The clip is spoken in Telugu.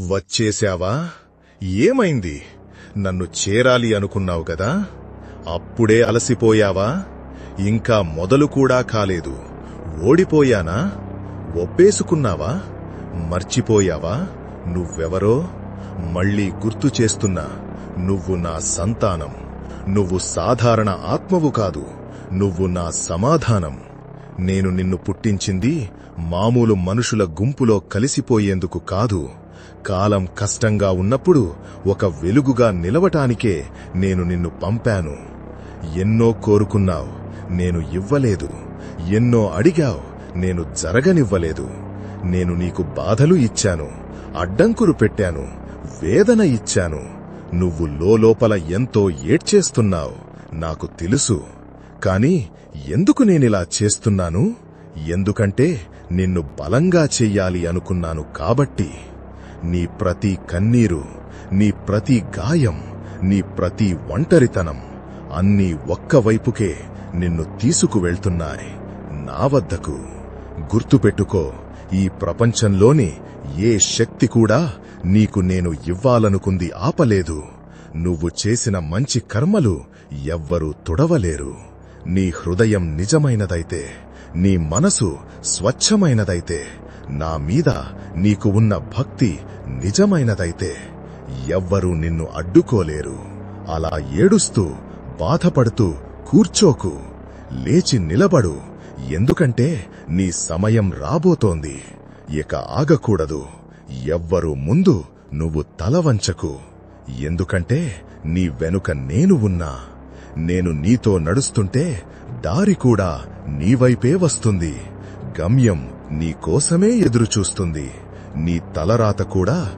వచ్చేశావా? ఏమైంది? నన్ను చేరాలి అనుకున్నావు కదా? అప్పుడే అలసిపోయావా? ఇంకా మొదలు కూడా కాలేదు. ఓడిపోయానా? ఒప్పేసుకున్నావా? మర్చిపోయావా? నువ్వెవరో? మళ్ళీ గుర్తు చేస్తున్నా నువ్వు నా సంతానం. నువ్వు సాధారణ ఆత్మవు కాదు. నువ్వు నా సమాధానం. నేను నిన్ను పుట్టించింది మామూలు మనుషుల గుంపులో కలిసిపోయేందుకు కాదు. కాలం కష్టంగా ఉన్నప్పుడు ఒక వెలుగుగా నిలవటానికే నేను నిన్ను పంపాను. ఎన్నో కోరుకున్నావు నేను ఇవ్వలేదు. ఎన్నో అడిగావు నేను జరగనివ్వలేదు. నేను నీకు బాధలు ఇచ్చాను అడ్డంకులు పెట్టాను వేదన ఇచ్చాను. నువ్వు లోపల ఎంతో ఏడ్చేస్తున్నావు నాకు తెలుసు. కాని ఎందుకు నేనిలా చేస్తున్నాను? ఎందుకంటే నిన్ను బలంగా చెయ్యాలి అనుకున్నాను కాబట్టి. నీ ప్రతి కన్నీరు నీ ప్రతి గాయం నీ ప్రతి ఒంటరితనం అన్నీ ఒక్కవైపుకే నిన్ను తీసుకువెళ్తున్నాయి. నా వద్దకు గుర్తుపెట్టుకో ఈ ప్రపంచంలోని ఏ శక్తి కూడా నీకు నేను ఇవ్వాలనుకుంది ఆపలేదు. నువ్వు చేసిన మంచి కర్మలు ఎవ్వరూ తుడవలేరు. నీ హృదయం నిజమైనదైతే నీ మనసు స్వచ్ఛమైనదైతే నా మీద నీకు ఉన్న భక్తి నిజమైనదైతే ఎవ్వరూ నిన్ను అడ్డుకోలేరు. అలా ఏడుస్తూ బాధపడుతూ కూర్చోకు. లేచి నిలబడు. ఎందుకంటే నీ సమయం రాబోతోంది. ఇక ఆగకూడదు. ఎవ్వరూ ముందు నువ్వు తల వంచకు ఎందుకంటే నీ వెనుక నేను ఉన్నా. నేను నీతో నడుస్తుంటే దారి కూడా నీవైపే వస్తుంది. గమ్యం నీ కోసమే ఎదురుచూస్తుంది. నీ తలరాత కూడా